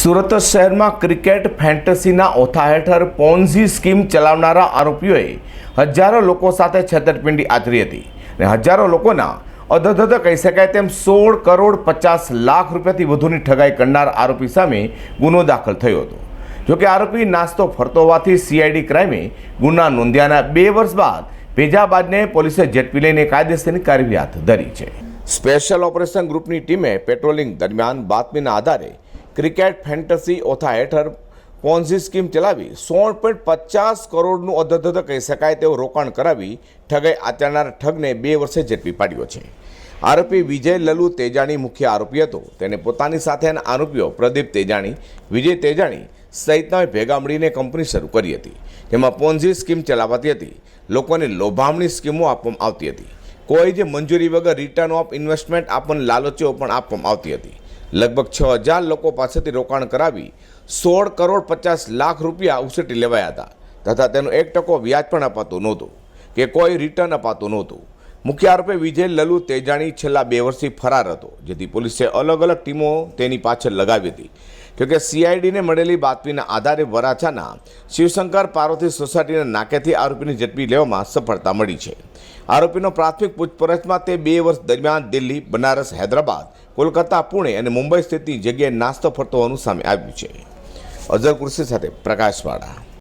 સુરત શહેરમાં ક્રિકેટ ફેન્ટસીના ઓથા હેઠળ Ponzi scheme ચલાવનારા આરોપીઓએ હજારો લોકો સાથે છેતરપિંડી આચરી હતી અને હજારો લોકોના અધધધ કહી શકાય તેમ સોળ કરોડ પચાસ લાખ રૂપિયાથી વધુની ઠગાઈ કરનાર આરોપી સામે ગુનો દાખલ થયો હતો. જોકે આરોપી નાસ્તો ફરતો હોવાથી સીઆઈડી ક્રાઇમે ગુના નોંધ્યાના બે વર્ષ બાદ ભેજાબાદને પોલીસે ઝડપી લઈને કાયદેસરની કાર્યવાહી હાથ ધરી છે. સ્પેશિયલ ઓપરેશન ગ્રુપની ટીમે પેટ્રોલિંગ દરમિયાન બાતમીના આધારે ક્રિકેટ ફેન્ટસી ઓથા હેઠળ પોન્ઝી સ્કીમ ચલાવી સોળ પોઈન્ટ પચાસ કરોડનું અધધધ કહી શકાય તેવું રોકાણ કરાવી ઠગાઈ આચરનાર ઠગને બે વર્ષે ઝડપી પાડ્યો છે. આરોપી વિજય લલુ તેજાણી મુખ્ય આરોપી હતો. તેને પોતાની સાથેના આરોપીઓ પ્રદીપ તેજાણી, વિજય તેજાણી સહિતના ભેગા મળીને કંપની શરૂ કરી હતી. જેમાં પોન્ઝી સ્કીમ ચલાવાતી હતી. લોકોને લોભામણી સ્કીમો આપવામાં આવતી હતી. કોઈ જે મંજૂરી વગર રિટર્ન ઓફ ઇન્વેસ્ટમેન્ટ આપણને લાલચીઓ પણ આપવામાં આવતી હતી. લગભગ છ હજાર લોકો પાસેથી રોકાણ કરાવી સોળ કરોડ પચાસ લાખ રૂપિયા ઉછેટી લેવાયા હતા. તથા તેનો એક ટકો વ્યાજ પણ અપાતું નહોતું કે કોઈ રિટર્ન અપાતું નહોતું. મુખ્ય આરોપી વિજય લલુ તેજાણી છેલ્લા બે વર્ષથી ફરાર હતો, જેથી પોલીસે અલગ અલગ ટીમો તેની પાછળ લગાવી હતી. જોકે સીઆઈડીને મળેલી બાતમીના આધારે વરાછાના શિવશંકર પાર્વતી સોસાયટીના નાકેથી આરોપીને ઝડપી લેવામાં સફળતા મળી છે. આરોપીનો પ્રાથમિક પૂછપરછમાં તે બે વર્ષ દરમિયાન દિલ્હી, બનારસ, હૈદરાબાદ, કોલકાતા, પુણે અને મુંબઈ સ્થિતની જગ્યાએ નાસ્તો ફરતો હોવાનું સામે આવ્યું છે. અઝર કુર્સી સાથે પ્રકાશવાળા.